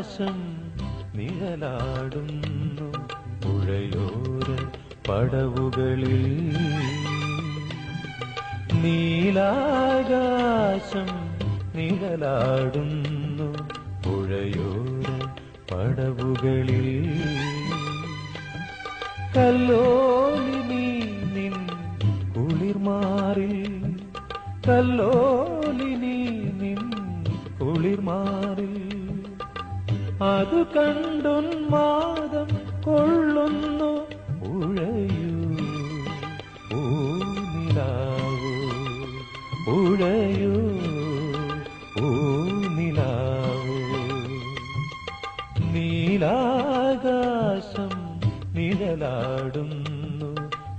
നീലാകാശം നിഴലാടുന്നു പുഴയോര പടവുകളിൽ. നീലാകാശം നിഴലാടുന്നു പുഴയോര പടവുകളിൽ. കല്ലോലിനി നിൻ കുളിർമാറിൽ. കല്ലോലിനി നിൻ കുളിർമാറിൽ. അത് കണ്ടുന്മാദം കൊള്ളുന്നു. ഉഴയൂ ഊനിലാവൂ ഉഴയൂ ഊനിലാവൂ നീലാകാശം നിഴലാടുന്നു.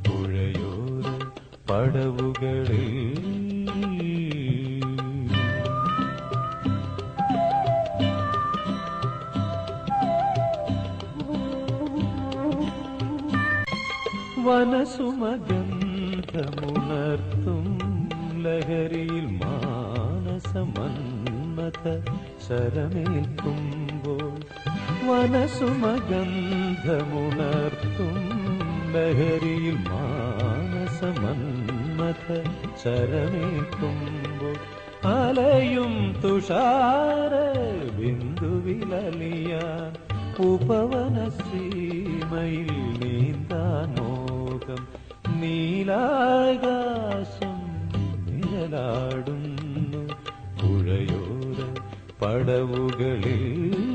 പുഴയോര പടവുകളിൽ വനസുമഗന്ധമുണർത്തും ലഹരിയിൽ മാനസമന്മത ശരമേൽക്കുമ്പോൾ വനസുമഗന്ധമുണർത്തും ലഹരിയിൽ മാനസമന്മത ശരമേൽക്കുമ്പോൾ അലയും തുഷാര ബിന്ദുവിലലിയാൻ ഉപവനശ്രീ ലോകം നീലാകാശം നിഴലാടുന്നു. പുഴയോര പടവുകളിൽ